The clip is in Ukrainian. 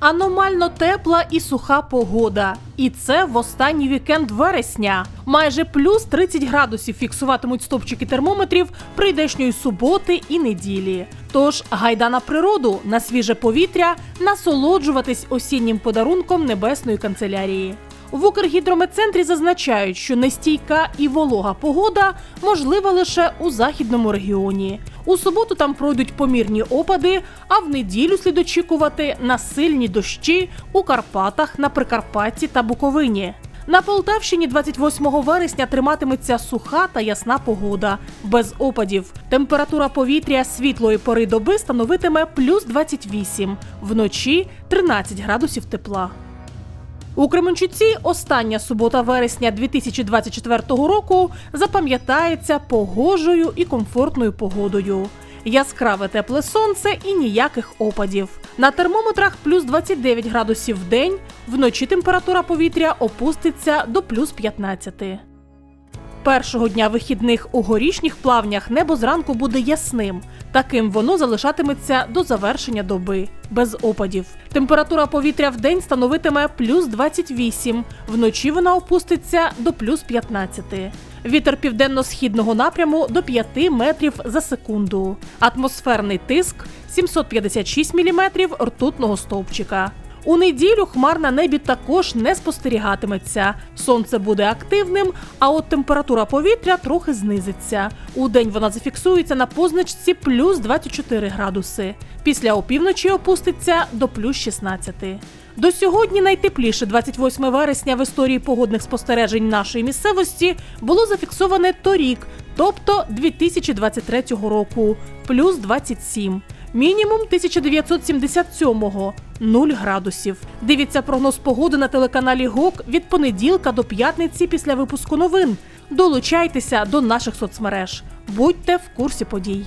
Аномально тепла і суха погода. І це в останній вікенд вересня. Майже плюс 30 градусів фіксуватимуть стопчики термометрів прийдешньої суботи і неділі. Тож гайда на природу, на свіже повітря, насолоджуватись осіннім подарунком небесної канцелярії. В Укргідрометцентрі зазначають, що нестійка і волога погода можлива лише у західному регіоні. У суботу там пройдуть помірні опади, а в неділю слід очікувати на сильні дощі у Карпатах, на Прикарпатті та Буковині. На Полтавщині 28 вересня триматиметься суха та ясна погода, без опадів. Температура повітря світлої пори доби становитиме плюс 28, вночі 13 градусів тепла. У Кременчуці остання субота вересня 2024 року запам'ятається погожою і комфортною погодою. Яскраве тепле сонце і ніяких опадів. На термометрах плюс 29 градусів в день, вночі температура повітря опуститься до плюс 15. Першого дня вихідних у горішніх плавнях небо зранку буде ясним. Таким воно залишатиметься до завершення доби, без опадів. Температура повітря в день становитиме плюс 28, вночі вона опуститься до плюс 15. Вітер південно-східного напряму до 5 метрів за секунду. Атмосферний тиск 756 міліметрів ртутного стовпчика. У неділю хмар на небі також не спостерігатиметься. Сонце буде активним, а от температура повітря трохи знизиться. У день вона зафіксується на позначці плюс 24 градуси. Після опівночі опуститься до плюс 16. До сьогодні найтепліше 28 вересня в історії погодних спостережень нашої місцевості було зафіксоване торік, тобто 2023 року, плюс 27. Мінімум 1977-го – 0 градусів. Дивіться прогноз погоди на телеканалі ГОК від понеділка до п'ятниці після випуску новин. Долучайтеся до наших соцмереж. Будьте в курсі подій.